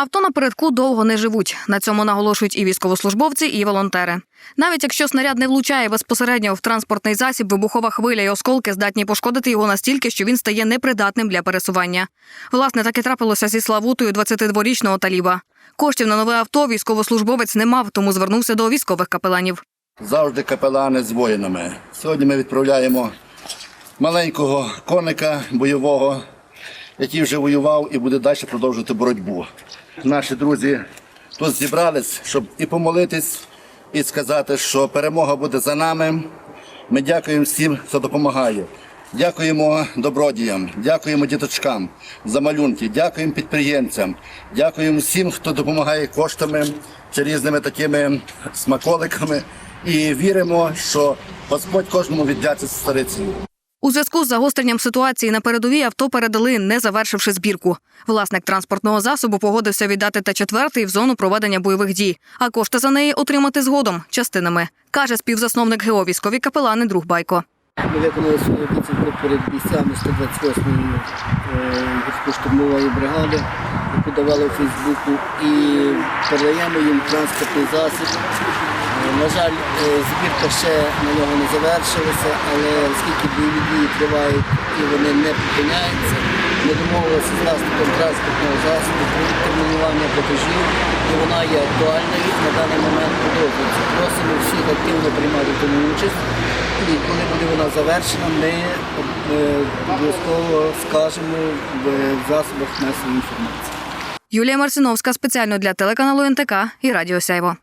Авто напередку довго не живуть. На цьому наголошують і військовослужбовці, і волонтери. Навіть якщо снаряд не влучає безпосередньо в транспортний засіб, вибухова хвиля й осколки здатні пошкодити його настільки, що він стає непридатним для пересування. Власне, так і трапилося зі Славутою 22-річного таліба. Коштів на нове авто військовослужбовець не мав, тому звернувся до військових капеланів. завжди капелани з воїнами. Сьогодні ми відправляємо маленького коника бойового, який вже воював і буде далі продовжувати боротьбу. Наші друзі тут зібрались, щоб і помолитись, і сказати, що перемога буде за нами. Ми дякуємо всім, хто допомагає. Дякуємо добродіям, дякуємо діточкам за малюнки, дякуємо підприємцям, дякуємо всім, хто допомагає коштами чи різними такими смаколиками. І віримо, що Господь кожному віддячить стариці. У зв'язку з загостренням ситуації на передовій авто передали, не завершивши збірку. Власник транспортного засобу погодився віддати Т-4 в зону проведення бойових дій, а кошти за неї отримати згодом частинами, каже співзасновник ГЕО військові капелани друг Байко. Ми виконали свою обіцянку перед бійцями 128-ї е, гірсько-штурмової бригади, яку давали у Фейсбуку, і передаємо їм транспортний засіб. На жаль, е, збірка ще на нього не завершилася, але оскільки бойові дії тривають і вони не припиняються, ми домовилися з власником транспортного засобу про платежів, і вона є актуальною на даний момент продовжується. Просимо всіх активно приймати тому участь. І коли буде вона завершена, ми е, обов'язково скажемо в засобах масової інформації. Юлія Марсиновська спеціально для телеканалу НТК і Радіо Сяйво.